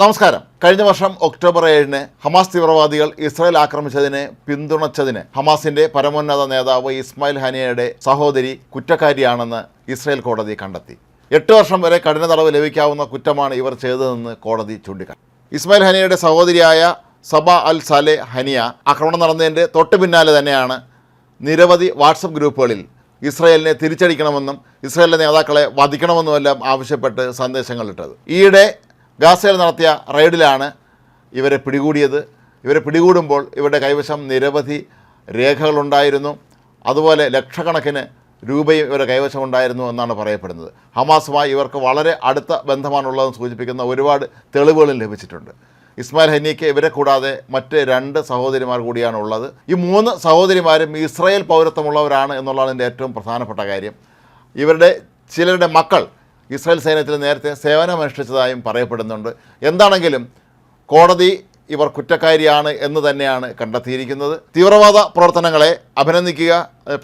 നമസ്കാരം. കഴിഞ്ഞ വർഷം ഒക്ടോബർ ഏഴിന് ഹമാസ് തീവ്രവാദികൾ ഇസ്രായേൽ ആക്രമിച്ചതിനെ പിന്തുണച്ചതിന് ഹമാസിന്റെ പരമോന്നത നേതാവ് ഇസ്മായിൽ ഹനിയയുടെ സഹോദരി കുറ്റക്കാരിയാണെന്ന് ഇസ്രായേൽ കോടതി കണ്ടെത്തി. എട്ട് വർഷം വരെ കഠിന തടവ് ലഭിക്കാവുന്ന കുറ്റമാണ് ഇവർ ചെയ്തതെന്ന് കോടതി ചൂണ്ടിക്കാട്ടി. ഇസ്മായിൽ ഹനിയയുടെ സഹോദരിയായ സബ അൽ സാലെ ഹനിയ ആക്രമണം നടന്നതിന്റെ തൊട്ട് പിന്നാലെ തന്നെയാണ് നിരവധി വാട്സപ്പ് ഗ്രൂപ്പുകളിൽ ഇസ്രായേലിനെ തിരിച്ചടിക്കണമെന്നും ഇസ്രായേലിലെ നേതാക്കളെ വധിക്കണമെന്നുമെല്ലാം ആവശ്യപ്പെട്ട് സന്ദേശങ്ങൾ ഇട്ടത്. ഈയിടെ ഗാസയിൽ നടത്തിയ റെയ്ഡിലാണ് ഇവരെ പിടികൂടിയത്. ഇവരെ പിടികൂടുമ്പോൾ ഇവരുടെ കൈവശം നിരവധി രേഖകളുണ്ടായിരുന്നു അതുപോലെ ലക്ഷക്കണക്കിന് രൂപയും ഇവരുടെ കൈവശം ഉണ്ടായിരുന്നു എന്നാണ് പറയപ്പെടുന്നത്. ഹമാസുമായി ഇവർക്ക് വളരെ അടുത്ത ബന്ധമാണുള്ളതെന്ന് സൂചിപ്പിക്കുന്ന ഒരുപാട് തെളിവുകളും ലഭിച്ചിട്ടുണ്ട്. ഇസ്മായിൽ ഹനിക്ക് ഇവരെ കൂടാതെ മറ്റ് രണ്ട് സഹോദരിമാർ കൂടിയാണ് ഉള്ളത്. ഈ മൂന്ന് സഹോദരിമാരും ഇസ്രായേൽ പൗരത്വമുള്ളവരാണ് എന്നുള്ളതാണ് എന്റെ ഏറ്റവും പ്രധാനപ്പെട്ട കാര്യം. ഇവരുടെ ചിലരുടെ മക്കൾ ഇസ്രായേൽ സൈന്യത്തിൽ നേരത്തെ സേവനമനുഷ്ഠിച്ചതായും പറയപ്പെടുന്നുണ്ട്. എന്താണെങ്കിലും കോടതി ഇവർ കുറ്റക്കാരിയാണ് എന്ന് തന്നെയാണ് കണ്ടെത്തിയിരിക്കുന്നത്. തീവ്രവാദ പ്രവർത്തനങ്ങളെ അഭിനന്ദിക്കുക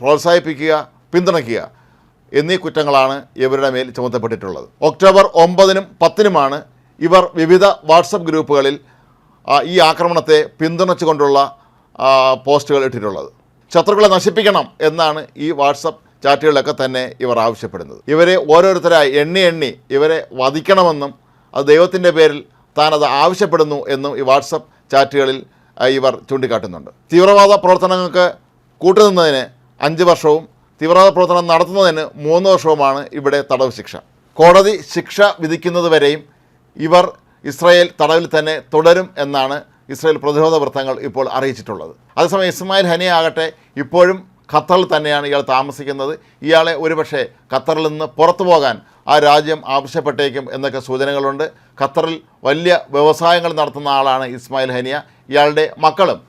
പ്രോത്സാഹിപ്പിക്കുക പിന്തുണയ്ക്കുക എന്നീ കുറ്റങ്ങളാണ് ഇവരുടെ മേൽ ചുമത്തപ്പെട്ടിട്ടുള്ളത്. ഒക്ടോബർ ഒമ്പതിനും പത്തിനുമാണ് ഇവർ വിവിധ വാട്സപ്പ് ഗ്രൂപ്പുകളിൽ ഈ ആക്രമണത്തെ പിന്തുണച്ചുകൊണ്ടുള്ള പോസ്റ്റുകൾ ഇട്ടിട്ടുള്ളത്. ശത്രുക്കളെ നശിപ്പിക്കണം എന്നാണ് ഈ വാട്സപ്പ് ചാറ്റുകളിലൊക്കെ തന്നെ ഇവർ ആവശ്യപ്പെടുന്നത്. ഇവരെ ഓരോരുത്തരായി എണ്ണി എണ്ണി ഇവരെ വധിക്കണമെന്നും അത് ദൈവത്തിന്റെ പേരിൽ താനത് ആവശ്യപ്പെടുന്നു എന്നും ഈ വാട്സപ്പ് ചാറ്റുകളിൽ ഇവർ ചൂണ്ടിക്കാട്ടുന്നുണ്ട്. തീവ്രവാദ പ്രവർത്തനങ്ങൾക്ക് കൂട്ടുനിന്നതിന് അഞ്ച് വർഷവും തീവ്രവാദ പ്രവർത്തനം നടത്തുന്നതിന് മൂന്ന് വർഷവുമാണ് ഇവിടെ തടവ് ശിക്ഷ. കോടതി ശിക്ഷ വിധിക്കുന്നതുവരെയും ഇവർ ഇസ്രായേൽ തടവിൽ തന്നെ തുടരും എന്നാണ് ഇസ്രായേൽ പ്രതിരോധ വൃത്തങ്ങൾ ഇപ്പോൾ അറിയിച്ചിട്ടുള്ളത്. അതേസമയം ഇസ്മായിൽ ഹനിയ ആകട്ടെ ഇപ്പോഴും ഖത്തറിൽ തന്നെയാണ് ഇയാൾ താമസിക്കുന്നത്. ഇയാളെ ഒരുപക്ഷെ ഖത്തറിൽ നിന്ന് പുറത്തു പോകാൻ ആ രാജ്യം ആവശ്യപ്പെട്ടേക്കും എന്നൊക്കെ സൂചനകളുണ്ട്. ഖത്തറിൽ വലിയ വ്യവസായങ്ങൾ നടത്തുന്ന ആളാണ് ഇസ്മായിൽ ഹനിയ. ഇയാളുടെ മക്കളും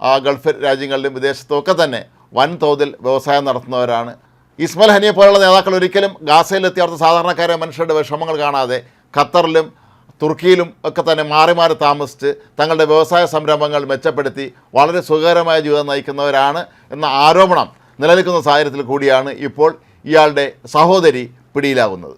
ആ ഗൾഫ് രാജ്യങ്ങളിലും വിദേശത്തുമൊക്കെ തന്നെ വൻതോതിൽ വ്യവസായം നടത്തുന്നവരാണ്. ഇസ്മായിൽ ഹനിയെ പോലുള്ള നേതാക്കൾ ഒരിക്കലും ഗാസയിലെത്തിയ അവിടുത്തെ സാധാരണക്കാരെ മനുഷ്യരുടെ വിഷമങ്ങൾ കാണാതെ ഖത്തറിലും തുർക്കിയിലും ഒക്കെ തന്നെ മാറി മാറി താമസിച്ച് തങ്ങളുടെ വ്യവസായ സംരംഭങ്ങൾ മെച്ചപ്പെടുത്തി വളരെ സുഖകരമായ ജീവിതം നയിക്കുന്നവരാണ് എന്ന ആരോപണം നിലനിൽക്കുന്ന സാഹചര്യത്തിൽ കൂടിയാണ് ഇപ്പോൾ ഇയാളുടെ സഹോദരി പിടിയിലാകുന്നത്